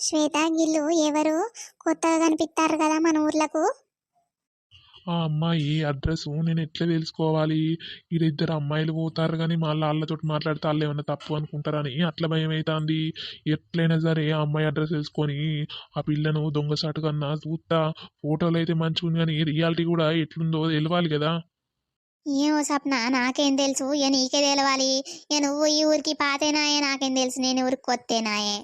శ్వేత గిల్లు ఎవరు? కొత్తగా కనిపిస్తారు కదా మన ఊర్లకు. ఆ అమ్మాయి అడ్రస్ నేను ఎట్లా తెలుసుకోవాలి? వీళ్ళిద్దరు అమ్మాయిలు పోతారు కానీ మళ్ళీ వాళ్ళతో మాట్లాడితే వాళ్ళు ఏమన్నా తప్పు అనుకుంటారని అట్లా భయం అవుతుంది ఎట్లయినా సరే ఆ అమ్మాయి అడ్రస్ తెలుసుకొని ఆ పిల్లను దొంగసాటు కన్నా చూస్తా ఫోటోలు అయితే మంచిగా ఉంది కానీ రియాలిటీ కూడా ఎట్లుందో తెలియాలి కదా. ఏమో సప్న నాకేం తెలుసు? ఇక నీకే తెలవాలి. ఇక నువ్వు ఈ ఊరికి పాతేనాయే నాకేం తెలుసు? నేను ఊరికి కొత్తేనాయే.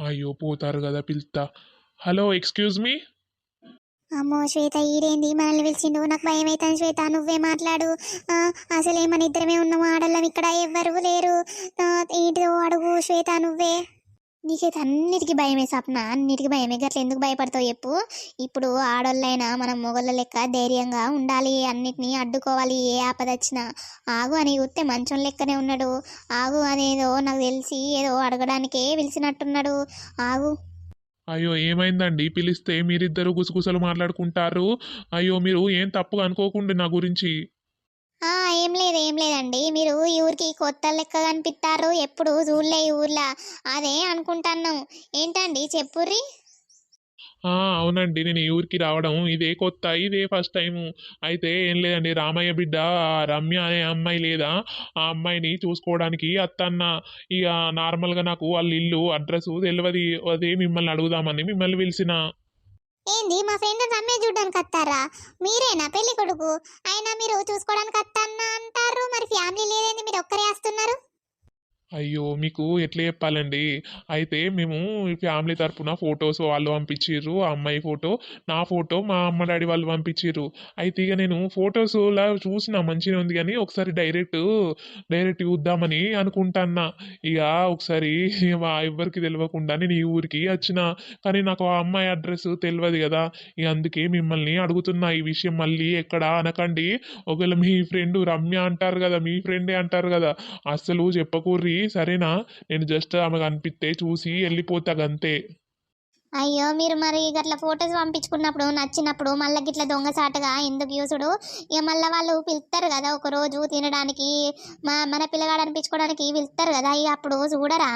అయ్యో పోతారు కదా పిలుస్తా హలో ఎక్స్క్యూజ్ మీ? అమ్మో శ్వేత ఈడేంది? మనల్ని పిలిచిండు. నాకు భయం అవుతాను శ్వేత. నువ్వే మాట్లాడు. ఆ, అసలే మన ఇద్దరమే ఉన్నాము ఆడళ్ళం ఇక్కడ ఎవ్వరు లేరు. ఏంటిదో అడుగు శ్వేత నువ్వే. నీకైతే అన్నిటికీ భయమే స్వప్న. అన్నిటికీ భయమే. గట్ల ఎందుకు భయపడతావు చెప్పు. ఇప్పుడు ఆడోళ్ళైనా మనం మొగళ్ళ లెక్క ధైర్యంగా ఉండాలి. అన్నిటినీ అడ్డుకోవాలి. ఏ ఆపద వచ్చినా. ఆగు అని చూస్తే మంచం లెక్కనే ఉన్నాడు. ఆగు అనేదో నాకు తెలిసి ఏదో అడగడానికే పిలిచినట్టున్నాడు. ఆగు. అయ్యో ఏమైందండి? పిలిస్తే మీరిద్దరు గుసగుసలు మాట్లాడుకుంటారు. అయ్యో మీరు ఏం తప్పుగా అనుకోకుండా నా గురించి. ఏం లేదు ఏం లేదండి. మీరు ఈ ఊరికి కొత్త లెక్క కనిపిస్తారు ఎప్పుడు చూడలే ఈ ఊర్లో. అదే అనుకుంటున్నాం ఏంటండి? చెప్పుర్రి? అవునండి. నేను ఈ ఊరికి రావడం ఇదే కొత్త ఇదే ఫస్ట్ టైము. అయితే ఏం లేదండి. రామయ్య బిడ్డ రమ్య అనే అమ్మాయి లేదా? ఆ అమ్మాయిని చూసుకోవడానికి అత్తన్న ఇక నార్మల్గా నాకు వాళ్ళ ఇల్లు అడ్రస్ తెలియదు అదే మిమ్మల్ని అడుగుదామని మిమ్మల్ని పిలిచిన. ఏంది మా ఫ్రెండ్ అమ్మే చూడడానికి వస్తారా? మీరేనా పెళ్ళి కొడుకు అయినా మీరు చూసుకోవడానికి వస్తానా అంటారు? మరి ఫ్యామిలీ లేదేంది మీరు ఒక్కరే వస్తున్నారు? అయ్యో! మీకు ఎట్లా చెప్పాలండి? అయితే మేము ఫ్యామిలీ తరపున ఫొటోస్ వాళ్ళు పంపించిర్రు ఆ అమ్మాయి ఫోటో నా ఫోటో మా అమ్మ డాడీ వాళ్ళు పంపించిర్రు. అయితే ఇక నేను ఫొటోస్లా చూసిన మంచిగా ఉంది కానీ ఒకసారి డైరెక్ట్ డైరెక్ట్ చూద్దామని అనుకుంటాన్నా. ఇక ఒకసారి మా ఎవ్వరికి తెలియకుండా నేను ఈ ఊరికి వచ్చిన. కానీ నాకు ఆ అమ్మాయి అడ్రస్ తెలియదు కదా! ఇక అందుకే మిమ్మల్ని అడుగుతున్నా ఈ విషయం మళ్ళీ ఎక్కడ అనకండి. ఒకవేళ మీ ఫ్రెండ్ రమ్య అంటారు కదా మీ ఫ్రెండే అంటారు కదా! అస్సలు చెప్పకూర్రి. సరేనా? నేను జస్ట్ ఆమెకు అనిపిస్తే చూసి వెళ్ళిపోతా అంతే అయ్యో మీరు మరి గట్ల ఫొటోస్ పంపించుకున్నప్పుడు నచ్చినప్పుడు మళ్ళీ గిట్ల దొంగసాటగా ఎందుకు యూసుడు ఇక మళ్ళీ వాళ్ళు పిలుస్తారు కదా ఒక రోజు తినడానికి మా మన పిల్లగాడు అనిపించుకోవడానికి పిలుస్తారు కదా ఇక అప్పుడు చూడరా?